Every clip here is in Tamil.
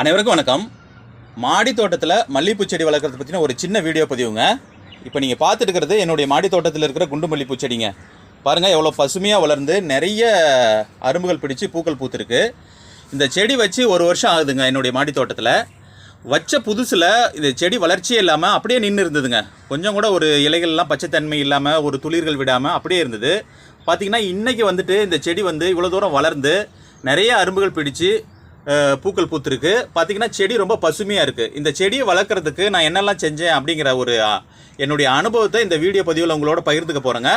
அனைவருக்கும் வணக்கம். மாடி தோட்டத்தில் மல்லிகைப்பூ செடி வளர்க்குறத பற்றின ஒரு சின்ன வீடியோ பதிவுங்க. இப்போ நீங்கள் பார்த்துட்டு இருக்கிறது என்னுடைய மாடி தோட்டத்தில் இருக்கிற குண்டு மல்லிகைப்பூ செடிங்க. பாருங்கள் எவ்வளோ பசுமையாக வளர்ந்து நிறைய அரும்புகள் பிடிச்சு பூக்கள் பூத்துருக்கு. இந்த செடி வச்சு ஒரு வருஷம் ஆகுதுங்க என்னுடைய மாடி தோட்டத்தில். வச்ச புதுசில் இந்த செடி வளர்ச்சியே இல்லாமல் அப்படியே நின்று இருந்ததுங்க. கொஞ்சம் கூட ஒரு இலைகள்லாம் பச்சைத்தன்மை இல்லாமல் ஒரு துளிர்கள் விடாமல் அப்படியே இருந்தது. பார்த்தீங்கன்னா இன்றைக்கி வந்துட்டு இந்த செடி வந்து இவ்வளோ தூரம் வளர்ந்து நிறைய அரும்புகள் பிடிச்சி பூக்கள் பூத்திருக்கு. பார்த்தீங்கன்னா செடி ரொம்ப பசுமையாக இருக்குது இந்த செடியை வளர்க்குறதுக்கு நான் என்னெல்லாம் செஞ்சேன் அப்படிங்கிற ஒரு என்னுடைய அனுபவத்தை இந்த வீடியோ பதிவில் உங்களோட பகிர்ந்துக்க போகிறேங்க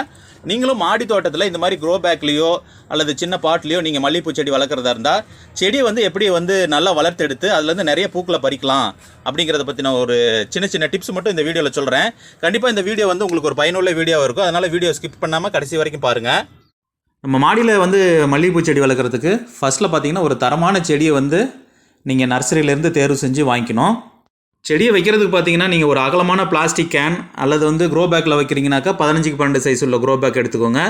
நீங்களும் மாடி தோட்டத்தில் இந்த மாதிரி க்ரோ பேக்லேயோ அல்லது சின்ன பாட்லேயோ நீங்கள் மல்லிகைப்பூ செடி வளர்க்குறதா இருந்தால் செடியை வந்து எப்படி வந்து நல்லா வளர்த்தெடுத்து அதுலேருந்து நிறைய பூக்களை பறிக்கலாம் அப்படிங்கிறத பற்றின ஒரு சின்ன சின்ன டிப்ஸ் மட்டும் இந்த வீடியோவில் சொல்கிறேன் கண்டிப்பாக இந்த வீடியோ வந்து உங்களுக்கு ஒரு பயனுள்ள வீடியோவாக இருக்கும். அதனால் வீடியோ ஸ்கிப் பண்ணாமல் கடைசி வரைக்கும் பாருங்கள் நம்ம மாடியில் வந்து மல்லிகைப்பூ செடி வளர்க்குறதுக்கு ஃபஸ்ட்டில் பார்த்தீங்கன்னா ஒரு தரமான செடியை வந்து நீங்கள் நர்சரியிலேருந்து தேர்வு செஞ்சு வாங்கிக்கணும். செடியை வைக்கிறதுக்கு பார்த்தீங்கன்னா நீங்கள் ஒரு அகலமான பிளாஸ்டிக் கேன் அல்லது வந்து க்ரோ பேக்கில் வைக்கிறீங்கனாக்கா பதினஞ்சுக்கு பன்னெண்டு சைஸ் உள்ள க்ரோ பேக் எடுத்துக்கோங்க.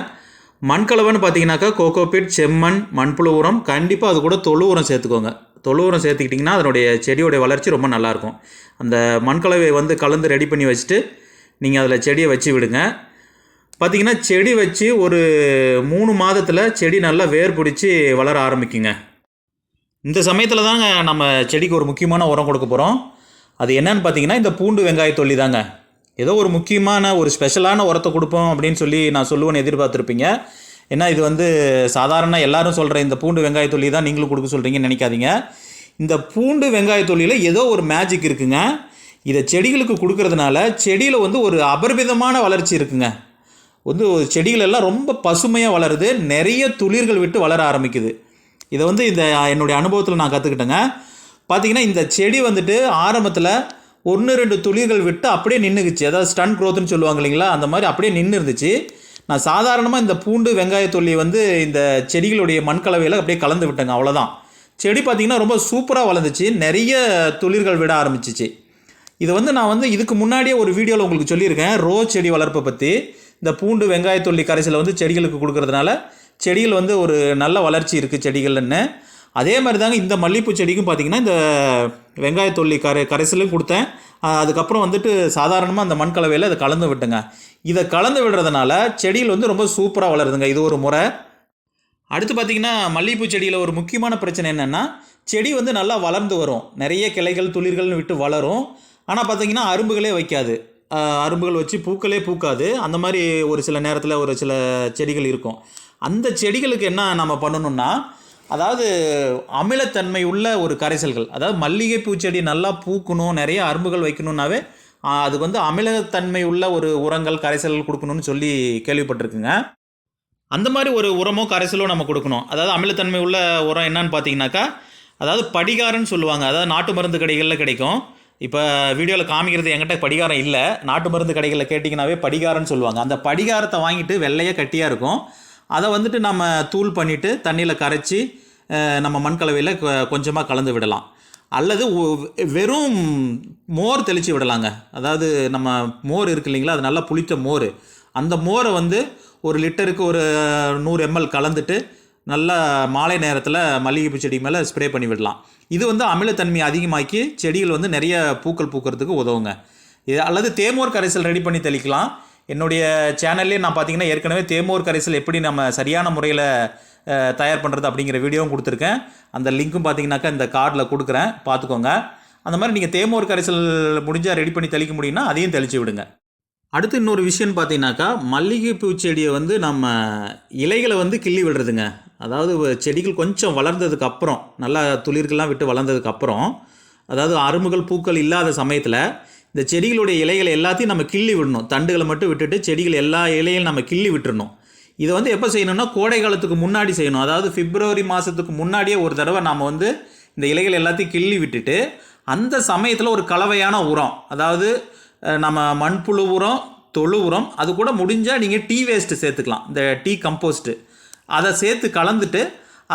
மண்கலவைன்னு பார்த்தீங்கன்னாக்கா கோகோபிட் செம்மண் மண்புழு உரம் கண்டிப்பாக அது கூட தொழு உரம் சேர்த்துக்கோங்க. தொழு உரம் சேர்த்துக்கிட்டிங்கன்னா அதனுடைய செடியோடைய வளர்ச்சி ரொம்ப நல்லாயிருக்கும் அந்த மண்கலவையை வந்து கலந்து ரெடி பண்ணி வச்சுட்டு நீங்கள் அதில் செடியை வச்சு விடுங்க. பார்த்தீங்கன்னா செடி வச்சு ஒரு மூணு மாதத்தில் செடி நல்லா வேர் பிடிச்சி வளர ஆரம்பிக்குங்க. இந்த சமயத்தில் தாங்க நம்ம செடிக்கு ஒரு முக்கியமான உரம் கொடுக்க போகிறோம் அது என்னன்னு பார்த்தீங்கன்னா இந்த பூண்டு வெங்காய தொல்லி தாங்க. ஏதோ ஒரு முக்கியமான ஒரு ஸ்பெஷலான உரத்தை கொடுப்போம் அப்படின்னு சொல்லி நான் சொல்லுவேன்னு எதிர்பார்த்துருப்பீங்க. ஏன்னா இது வந்து சாதாரண எல்லாரும் சொல்கிற இந்த பூண்டு வெங்காய தொல்லி தான் நீங்களும் கொடுக்க சொல்கிறீங்கன்னு நினைக்காதீங்க. இந்த பூண்டு வெங்காய தொல்லியில் ஏதோ ஒரு மேஜிக் இருக்குங்க. இதை செடிகளுக்கு கொடுக்கறதுனால செடியில் வந்து ஒரு அபரிமிதமான வளர்ச்சி இருக்குங்க. வந்து செடிகள் எல்லாம் ரொம்ப பசுமையாக வளருது. நிறைய துளிர்கள் விட்டு வளர ஆரம்பிக்குது. இதை வந்து இந்த என்னுடைய அனுபவத்தில் நான் கற்றுக்கிட்டேங்க பார்த்தீங்கன்னா இந்த செடி வந்துட்டு ஆரம்பத்தில் ஒன்று ரெண்டு துளிர்கள் விட்டு அப்படியே நின்றுக்குச்சு அதாவது ஸ்டன் க்ரோத்துன்னு சொல்லுவாங்க இல்லைங்களா? அந்த மாதிரி அப்படியே நின்று இருந்துச்சு நான் சாதாரணமாக இந்த பூண்டு வெங்காய தொல்லி வந்து இந்த செடிகளுடைய மண்கலவையில் அப்படியே கலந்து விட்டேங்க. அவ்வளோதான் செடி பார்த்திங்கன்னா ரொம்ப சூப்பராக வளர்ந்துச்சு. நிறைய துளிர்கள் விட ஆரம்பிச்சிச்சு. இது வந்து நான் வந்து இதுக்கு முன்னாடியே ஒரு வீடியோவில் உங்களுக்கு சொல்லியிருக்கேன். ரோ செடி வளர்ப்பை பற்றி இந்த பூண்டு வெங்காயத்தொல்லி கரைசலை வந்து செடிகளுக்கு கொடுக்கறதுனால செடிகள் வந்து ஒரு நல்ல வளர்ச்சி இருக்குது செடிகள்னு அதே மாதிரி தாங்க இந்த மல்லிகைப்பூ செடிக்கும் பார்த்திங்கன்னா இந்த வெங்காயத்தொல்லி கரை கரைசலும் கொடுத்தேன். அதுக்கப்புறம் வந்துட்டு சாதாரணமாக அந்த மண் கலவையில் அதை கலந்து விட்டுங்க. இதை கலந்து விடுறதுனால செடிகள் வந்து ரொம்ப சூப்பராக வளருதுங்க. இது ஒரு முறை. அடுத்து பார்த்தீங்கன்னா மல்லிகைப்பூ செடியில் ஒரு முக்கியமான பிரச்சனை என்னென்னா செடி வந்து நல்லா வளர்ந்து வரும். நிறைய கிளைகள் துளிர்கள்னு விட்டு வளரும். ஆனால் பார்த்தீங்கன்னா அரும்புகளே வைக்காது. அரும்புகள் வச்சு பூக்களே பூக்காது. அந்த மாதிரி ஒரு சில நேரத்தில் ஒரு சில செடிகள் இருக்கும். அந்த செடிகளுக்கு என்ன நம்ம பண்ணணும்னா அதாவது அமிலத்தன்மை உள்ள ஒரு கரைசல்கள் அதாவது மல்லிகை பூச்செடி நல்லா பூக்கணும் நிறைய அரும்புகள் வைக்கணுன்னாவே அதுக்கு வந்து அமிலத்தன்மை உள்ள ஒரு உரங்கள் கரைசல்கள் கொடுக்கணும்னு சொல்லி கேள்விப்பட்டிருக்குங்க. அந்த மாதிரி ஒரு உரமோ கரைசலோ நம்ம கொடுக்கணும். அதாவது அமிலத்தன்மை உள்ள உரம் என்னன்னு பார்த்தீங்கன்னாக்கா அதாவது படிகாரன்னு சொல்லுவாங்க. அதாவது நாட்டு மருந்து கடைகளில் கிடைக்கும். இப்போ வீடியோவில் காமிக்கிறது என்கிட்ட படிகாரம் இல்லை. நாட்டு மருந்து கடைகளில் கேட்டிங்கனாவே படிகாரம்னு சொல்லுவாங்க. அந்த படிகாரத்தை வாங்கிட்டு வெள்ளையாக கட்டியாக இருக்கும். அதை வந்துட்டு நம்ம தூள் பண்ணிவிட்டு தண்ணியில் கரைச்சி நம்ம மண்கலவையில் கொஞ்சமாக கலந்து விடலாம். அல்லது வெறும் மோர் தெளித்து விடலாங்க. அதாவது நம்ம மோர் இருக்கு இல்லைங்களா? அது நல்லா புளித்த மோர். அந்த மோரை வந்து ஒரு லிட்டருக்கு ஒரு நூறு எம்எல் கலந்துட்டு நல்லா மாலை நேரத்தில் மல்லிகைப்பூ செடி மேலே ஸ்ப்ரே பண்ணி விடலாம். இது வந்து அமிலத்தன்மையை அதிகமாக்கி செடிகள் வந்து நிறைய பூக்கள் பூக்கிறதுக்கு உதவுங்க. இது அல்லது தேமோர் கரைசல் ரெடி பண்ணி தெளிக்கலாம். என்னுடைய சேனல்லே நான் பார்த்தீங்கன்னா ஏற்கனவே தேமோர் கரைசல் எப்படி நம்ம சரியான முறையில் தயார் பண்ணுறது அப்படிங்கிற வீடியோவும் கொடுத்துருக்கேன். அந்த லிங்க்கும் பார்த்தீங்கன்னாக்கா இந்த கார்டில் கொடுக்குறேன். பார்த்துக்கோங்க அந்த மாதிரி நீங்கள் தேமோர் கரைசல் முடிஞ்சால் ரெடி பண்ணி தெளிக்க முடியும்னா அதையும் தெளித்து விடுங்க. அடுத்து இன்னொரு விஷயம்னு பார்த்தீங்கன்னாக்கா மல்லிகைப்பூ செடியை வந்து நம்ம இலைகளை வந்து கிள்ளி விடுறதுங்க. அதாவது செடிகள் கொஞ்சம் வளர்ந்ததுக்கு அப்புறம் நல்லா துளிர்கள்லாம் விட்டு வளர்ந்ததுக்கு அப்புறம் அதாவது அரும்புகள் பூக்கள் இல்லாத சமயத்தில் இந்த செடிகளுடைய இலைகளை எல்லாத்தையும் நம்ம கிள்ளி விடணும். தண்டுகளை மட்டும் விட்டுட்டு செடிகள் எல்லா இலையும் நம்ம கிள்ளி விட்டுறணும். இதை வந்து எப்போ செய்யணும்னா கோடை காலத்துக்கு முன்னாடி செய்யணும். அதாவது பிப்ரவரி மாதத்துக்கு முன்னாடியே ஒரு தடவை நாம் வந்து இந்த இலைகள் எல்லாத்தையும் கிள்ளி விட்டுட்டு அந்த சமயத்தில் ஒரு கலவையான உரம் அதாவது நம்ம மண்புழு உரம் தொழு உரம் அது கூட முடிஞ்சால் நீங்கள் டீ வேஸ்ட்டு சேர்த்துக்கலாம். இந்த டீ கம்போஸ்ட்டு அதை சேர்த்து கலந்துட்டு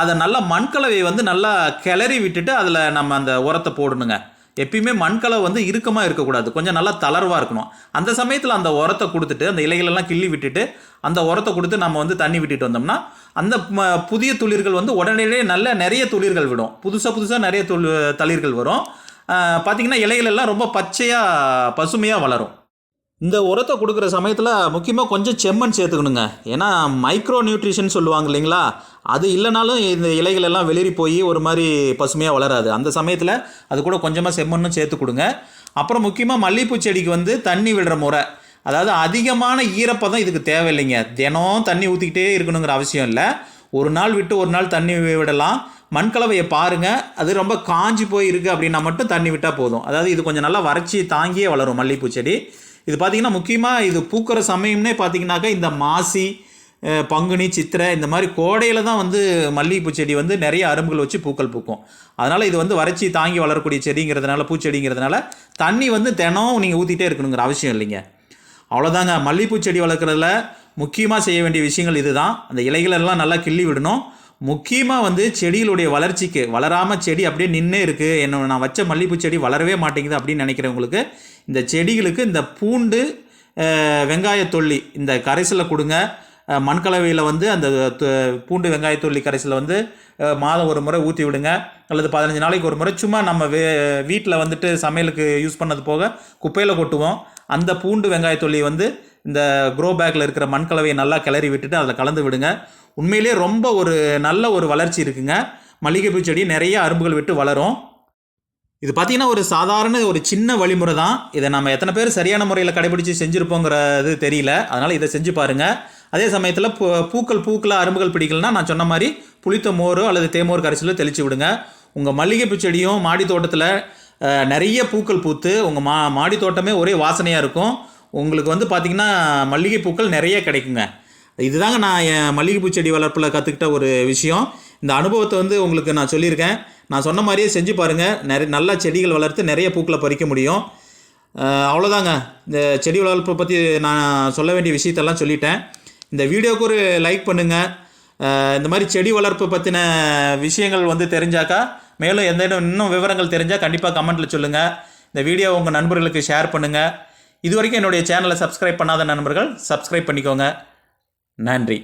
அதை நல்லா மண்கலவையை வந்து நல்லா கிளறி விட்டுட்டு அதில் நம்ம அந்த உரத்தை போடணுங்க. எப்பயுமே மண்கலவை வந்து இறுக்கமாக இருக்கக்கூடாது. கொஞ்சம் நல்லா தளர்வாக இருக்கணும். அந்த சமயத்தில் அந்த உரத்தை கொடுத்துட்டு அந்த இலைகளெல்லாம் கிள்ளி விட்டுட்டு அந்த உரத்தை கொடுத்து நம்ம வந்து தண்ணி விட்டுட்டு வந்தோம்னா அந்த ம- புதிய துளிர்கள் வந்து உடனடியே நல்ல நிறைய துளிர்கள் விடும். புதுசாக புதுசாக நிறைய துளி தளிர்கள் வரும். பார்த்திங்கன்னா பார்த்தீங்கன்னா ரொம்ப பச்சையாக பசுமையாக வளரும். இந்த உரத்தை கொடுக்குற சமயத்தில் முக்கியமாக கொஞ்சம் செம்மண் சேர்த்துக்கணுங்க. ஏன்னா மைக்ரோ நியூட்ரிஷன் சொல்லுவாங்க இல்லைங்களா? அது இல்லைனாலும் இந்த இலைகள் எல்லாம் வெளிரி போய் ஒரு மாதிரி பசுமையாக வளராது. அந்த சமயத்தில் அது கூட கொஞ்சமாக செம்மண்ணும் சேர்த்து கொடுங்க. அப்புறம் முக்கியமாக மல்லிகைப்பூ செடிக்கு வந்து தண்ணி விடுற முறை. அதாவது அதிகமான ஈரப்பதம் இதுக்கு தேவையில்லைங்க. தினம் தண்ணி ஊற்றிக்கிட்டே இருக்கணுங்கிற அவசியம் இல்லை. ஒரு நாள் விட்டு ஒரு நாள் தண்ணி விடலாம். மண்கலவையை பாருங்கள் அது ரொம்ப காஞ்சி போய் இருக்குது அப்படின்னா மட்டும் தண்ணி விட்டால் போதும். அதாவது இது கொஞ்சம் நல்லா வறட்சி தாங்கியே வளரும் மல்லிகைப்பூ செடி. இது பார்த்தீங்கன்னா முக்கியமாக இது பூக்கிற சமயம்னே பார்த்தீங்கன்னாக்கா இந்த மாசி பங்குனி சித்திரை இந்த மாதிரி கோடையில் தான் வந்து மல்லிகைப்பூ செடி வந்து நிறைய அரும்புகள் வச்சு பூக்கள் பூக்கும். அதனால் இது வந்து வறட்சி தாங்கி வளரக்கூடிய செடிங்கிறதுனால பூச்செடிங்கிறதுனால தண்ணி வந்து தினம் நீங்கள் ஊற்றிட்டே இருக்கணுங்கிற அவசியம் இல்லைங்க. அவ்வளோதாங்க மல்லிகைப்பூ செடி வளர்க்குறதுல முக்கியமாக செய்ய வேண்டிய விஷயங்கள் இதுதான். அந்த இலைகளெல்லாம் நல்லா கிள்ளி விடணும். முக்கியமாக வந்து செடிகளுடைய வளர்ச்சிக்கு வளராமல் செடி அப்படியே நின்று இருக்குது என்ன நான் வச்ச மல்லிகைப்பூ செடி வளரவே மாட்டேங்குது அப்படின்னு நினைக்கிறவங்களுக்கு இந்த செடிகளுக்கு இந்த பூண்டு வெங்காயத்தொல்லி இந்த கரைசலில் கொடுங்க. மண்கலவையில் வந்து அந்த பூண்டு வெங்காயத்தொல்லி கரைசலில் வந்து மாதம் ஒரு முறை ஊற்றி விடுங்க. அல்லது பதினஞ்சு நாளைக்கு ஒரு முறை சும்மா நம்ம வே வீட்டில் வந்துட்டு சமையலுக்கு யூஸ் பண்ணது போக குப்பையில் கொட்டுவோம். அந்த பூண்டு வெங்காயத்தொல்லியை வந்து இந்த க்ரோ பேக்கில் இருக்கிற மண்கலவையை நல்லா கிளறி விட்டுட்டு அதில் கலந்து விடுங்க. உண்மையிலேயே ரொம்ப ஒரு நல்ல ஒரு வளர்ச்சி இருக்குங்க. மல்லிகைப்பூ செடி நிறைய அரும்புகள் விட்டு வளரும். இது பார்த்தீங்கன்னா ஒரு சாதாரண ஒரு சின்ன வழிமுறை தான். இதை நம்ம எத்தனை பேர் சரியான முறையில் கடைபிடிச்சு செஞ்சுருப்போங்கிறது தெரியல. அதனால் இதை செஞ்சு பாருங்கள் அதே சமயத்தில் பூ பூக்கள் பூக்களாக அரும்புகள் பிடிக்கலனா நான் சொன்ன மாதிரி புளித்த மோரோ அல்லது தேமோர் கரைசலோ தெளித்து விடுங்க. உங்கள் மல்லிகைப்பூ செடியும் மாடி தோட்டத்தில் நிறைய பூக்கள் பூத்து உங்கள் மா மாடி தோட்டமே ஒரே வாசனையாக இருக்கும். உங்களுக்கு வந்து பார்த்திங்கன்னா மல்லிகை பூக்கள் நிறைய கிடைக்குங்க. இதுதாங்க நான் என் மல்லிகைப்பூ செடி வளர்ப்பில் கற்றுக்கிட்ட ஒரு விஷயம். இந்த அனுபவத்தை வந்து உங்களுக்கு நான் சொல்லியிருக்கேன். நான் சொன்ன மாதிரியே செஞ்சு பாருங்கள் நிறைய நல்லா செடிகள் வளர்த்து நிறைய பூக்களை பறிக்க முடியும். அவ்வளோதாங்க. இந்த செடி வளர்ப்பை பற்றி நான் சொல்ல வேண்டிய விஷயத்தெல்லாம் சொல்லிட்டேன். இந்த வீடியோவுக்கு ஒரு லைக் பண்ணுங்கள் இந்த மாதிரி செடி வளர்ப்பு பற்றின விஷயங்கள் வந்து தெரிஞ்சாக்கா மேலும் எந்த இடம் இன்னும் விவரங்கள் தெரிஞ்சால் கண்டிப்பாக கமெண்ட்டில் சொல்லுங்கள் இந்த வீடியோ உங்கள் நண்பர்களுக்கு ஷேர் பண்ணுங்கள் இது வரைக்கும் என்னுடைய சேனலை சப்ஸ்கிரைப் பண்ணாத நண்பர்கள் சப்ஸ்கிரைப் பண்ணிக்கோங்க. நன்றி.